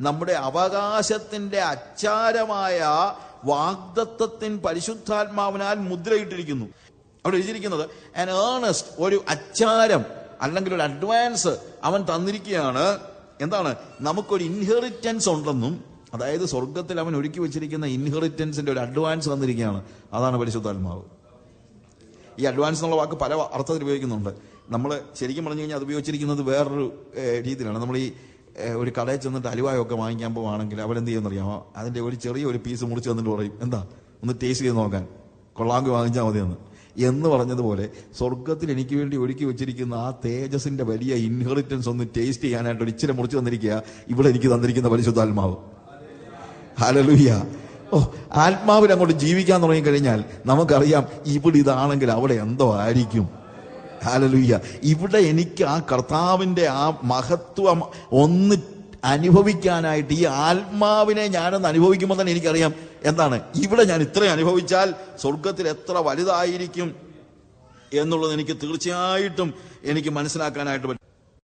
നമ്മുടെ അവകാശത്തിന്റെ അച്ചാരമായ വാഗ്ദത്വത്തിൻ പരിശുദ്ധാത്മാവിനാൽ മുദ്രയിട്ടിരിക്കുന്നു. അവിടെ എഴുതിയിരിക്കുന്നത് ആൻ ഏണസ്റ്റ് ഒരു അച്ചാരം അല്ലെങ്കിൽ ഒരു അഡ്വാൻസ് അവൻ തന്നിരിക്കുകയാണ്. എന്താണ്? നമുക്കൊരു ഇൻഹെറിറ്റൻസ് ഉണ്ടെന്നും അതായത് സ്വർഗത്തിൽ അവൻ ഒരുക്കി വെച്ചിരിക്കുന്ന ഇൻഹെറിറ്റൻസിന്റെ ഒരു അഡ്വാൻസ് തന്നിരിക്കുകയാണ്. അതാണ് പരിശുദ്ധാത്മാവ്. ഈ അഡ്വാൻസ് എന്നുള്ള വാക്ക് പല അർത്ഥത്തിൽ ഉപയോഗിക്കുന്നുണ്ട്. നമ്മൾ ശരിക്കും പറഞ്ഞു കഴിഞ്ഞാൽ അത് ഉപയോഗിച്ചിരിക്കുന്നത് വേറൊരു രീതിയിലാണ്. നമ്മൾ ഈ ഒരു കടയിൽ ചെന്നിട്ട് അലുവായൊക്കെ വാങ്ങിക്കാൻ പോവാണെങ്കിൽ അവരെന്ത് ചെയ്യുമെന്നറിയാമോ? അതിന്റെ ഒരു ചെറിയ ഒരു പീസ് മുറിച്ച് തന്നിട്ട് പറയും എന്താ? ഒന്ന് ടേസ്റ്റ് ചെയ്ത് നോക്കാൻ. കൊള്ളാങ്കി വാങ്ങിച്ചാൽ മതിയെന്ന്. എന്ന് പറഞ്ഞതുപോലെ സ്വർഗത്തിൽ എനിക്ക് വേണ്ടി ഒരുക്കി വെച്ചിരിക്കുന്ന ആ തേജസിന്റെ വലിയ ഇൻഹെറിറ്റൻസ് ഒന്ന് ടേസ്റ്റ് ചെയ്യാനായിട്ട് ഒരു ഇച്ചിരി മുറിച്ച് തന്നിരിക്കുക. ഇവിടെ എനിക്ക് തന്നിരിക്കുന്ന പരിശുദ്ധാത്മാവ്. ഹലലുയ്യ ഓ ആത്മാവിൽ അങ്ങോട്ട് ജീവിക്കാൻ തുടങ്ങിക്കഴിഞ്ഞാൽ നമുക്കറിയാം ഇവിടെ ഇതാണെങ്കിൽ അവിടെ എന്തോ ആയിരിക്കും. ഹാലലുയ്യ ഇവിടെ എനിക്ക് ആ കർത്താവിന്റെ ആ മഹത്വം ഒന്ന് അനുഭവിക്കാനായിട്ട് ഈ ആത്മാവിനെ ഞാനൊന്ന് അനുഭവിക്കുമ്പോൾ തന്നെ എനിക്കറിയാം. എന്താണ്? ഇവിടെ ഞാൻ ഇത്രയും അനുഭവിച്ചാൽ സ്വർഗത്തിൽ എത്ര വലുതായിരിക്കും എന്നുള്ളത് എനിക്ക് തീർച്ചയായിട്ടും എനിക്ക് മനസ്സിലാക്കാനായിട്ട് പറ്റും.